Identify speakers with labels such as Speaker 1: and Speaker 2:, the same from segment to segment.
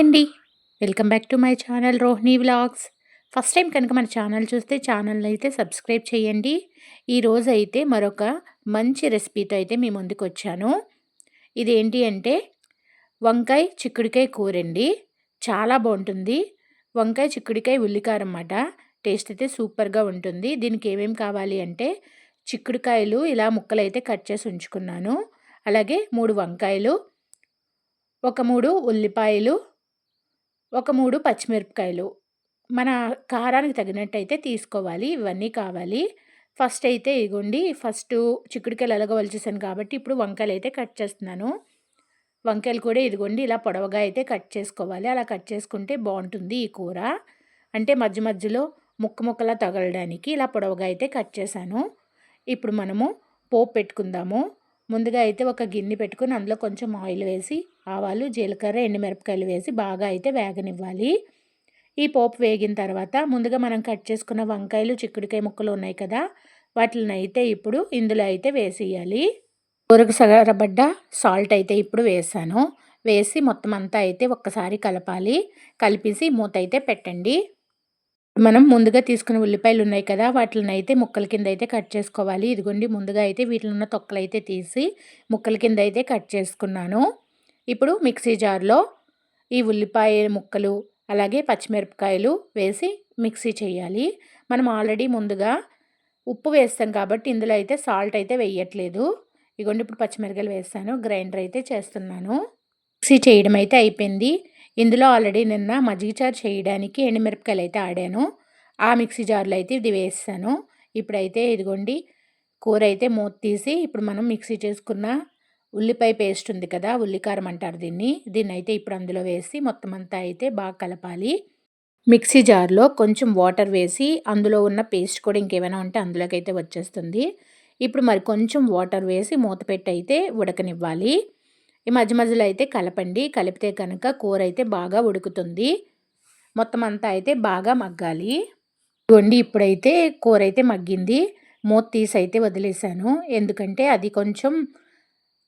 Speaker 1: అండి. Welcome back to my channel Rohini vlogs first time కనుక మన ఛానల్ చూస్తే ఛానల్ అయితే సబ్స్క్రైబ్ చేయండి. ఈరోజు అయితే మరొక మంచి రెసిపీతో అయితే మీ ముందుకు వచ్చాను. ఇదేంటి అంటే వంకాయ చిక్కుడికాయ కూర అండి. చాలా బాగుంటుంది. వంకాయ చిక్కుడికాయ ఉల్లికారం అన్నమాట. టేస్ట్ అయితే సూపర్గా ఉంటుంది. దీనికి ఏమేమి కావాలి అంటే చిక్కుడుకాయలు ఇలా ముక్కలు అయితే కట్ చేసి ఉంచుకున్నాను. అలాగే మూడు వంకాయలు ఒక మూడు ఉల్లిపాయలు ఒక మూడు పచ్చిమిరపకాయలు. మన కారానికి తగినట్టయితే తీసుకోవాలి. ఇవన్నీ కావాలి. ఫస్ట్ అయితే ఇగోండి ఫస్ట్ చిక్కుడుకాయలు ఎలాగో వలిచేసాను కాబట్టి ఇప్పుడు వంకాయలు అయితే కట్ చేస్తున్నాను. వంకాయలు కూడా ఇదిగోండి ఇలా పొడవగా అయితే కట్ చేసుకోవాలి. అలా కట్ చేసుకుంటే బాగుంటుంది ఈ కూర. అంటే మధ్య మధ్యలో ముక్క ముక్కలా తగలడానికి ఇలా పొడవగా అయితే కట్ చేశాను. ఇప్పుడు మనము పోపు పెట్టుకుందాము. ముందుగా అయితే ఒక గిన్నె పెట్టుకుని అందులో కొంచెం ఆయిల్ వేసి ఆవాలు జీలకర్ర ఎండుమిరపకాయలు వేసి బాగా అయితే వేగనివ్వాలి. ఈ పోపు వేగిన తర్వాత ముందుగా మనం కట్ చేసుకున్న వంకాయలు చిక్కుడుకాయ ముక్కలు ఉన్నాయి కదా వాటిని అయితే ఇప్పుడు ఇందులో అయితే వేసేయాలి. ఊరకు సగరబడ్డ సాల్ట్ అయితే ఇప్పుడు వేసాను. వేసి మొత్తం అంతా అయితే ఒక్కసారి కలపాలి. కలిపేసి మూత అయితే పెట్టండి. మనం ముందుగా తీసుకున్న ఉల్లిపాయలు ఉన్నాయి కదా వాటిని అయితే ముక్కల కింద అయితే కట్ చేసుకోవాలి. ఇదిగోండి ముందుగా అయితే వీటిలో ఉన్న తొక్కలు అయితే తీసి ముక్కల కింద అయితే కట్ చేసుకున్నాను. ఇప్పుడు మిక్సీ జార్లో ఈ ఉల్లిపాయ ముక్కలు అలాగే పచ్చిమిరపకాయలు వేసి మిక్సీ చేయాలి. మనం ఆల్రెడీ ముందుగా ఉప్పు వేస్తాం కాబట్టి ఇందులో అయితే సాల్ట్ అయితే వేయట్లేదు. ఇగోండి ఇప్పుడు పచ్చిమిరకాయలు వేస్తాను గ్రైండర్ అయితే చేస్తున్నాను. మిక్సీ చేయడం అయితే అయిపోయింది. ఇందులో ఆల్రెడీ నిన్న మజ్జిగచారు చేయడానికి ఎండుమిరపకాయలు అయితే ఆడాను. ఆ మిక్సీ జార్లో అయితే ఇది వేస్తాను. ఇప్పుడైతే ఇదిగోండి కూర అయితే మూత తీసి ఇప్పుడు మనం మిక్సీ చేసుకున్న ఉల్లిపాయ పేస్ట్ ఉంది కదా ఉల్లికారం అంటారు దీన్ని. దీన్ని అయితే ఇప్పుడు అందులో వేసి మొత్తం అంతా అయితే బాగా కలపాలి. మిక్సీ జార్లో కొంచెం వాటర్ వేసి అందులో ఉన్న పేస్ట్ కూడా ఇంకేమైనా ఉంటే అందులోకి అయితే వచ్చేస్తుంది. ఇప్పుడు మరి కొంచెం వాటర్ వేసి మూత పెట్టి అయితే ఉడకనివ్వాలి. ఈ మధ్య మధ్యలో అయితే కలపండి. కలిపితే కనుక కూర అయితే బాగా ఉడుకుతుంది. మొత్తం అంతా అయితే బాగా మగ్గాలి. వండి ఇప్పుడైతే కూర అయితే మగ్గింది. మూత తీసి అయితే వదిలేసాను. ఎందుకంటే అది కొంచెం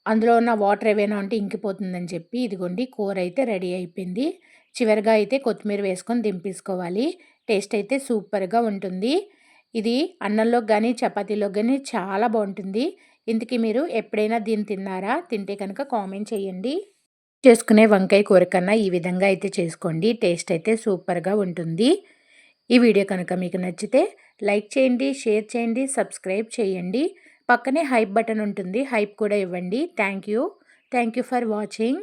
Speaker 1: అందులో ఉన్న వాటర్ ఏవైనా ఉంటే ఇంకిపోతుందని చెప్పి ఇదిగోండి కూర అయితే రెడీ అయిపోయింది. చివరిగా అయితే కొత్తిమీర వేసుకొని దింపేసుకోవాలి. టేస్ట్ అయితే సూపర్గా ఉంటుంది. ఇది అన్నంలో కానీ చపాతీలో కానీ చాలా బాగుంటుంది. ఇంతకీ మీరు ఎప్పుడైనా దీన్ని తిన్నారా? తింటే కనుక కామెంట్ చేయండి. చేసుకునే వంకాయ కూర కన్నా ఈ విధంగా అయితే చేసుకోండి. టేస్ట్ అయితే సూపర్గా ఉంటుంది. ఈ వీడియో కనుక మీకు నచ్చితే లైక్ చేయండి షేర్ చేయండి సబ్స్క్రైబ్ చేయండి. పక్కనే హైప్ బటన్ ఉంటుంది. హైప్ కూడా ఇవ్వండి. Thank you thank you for watching.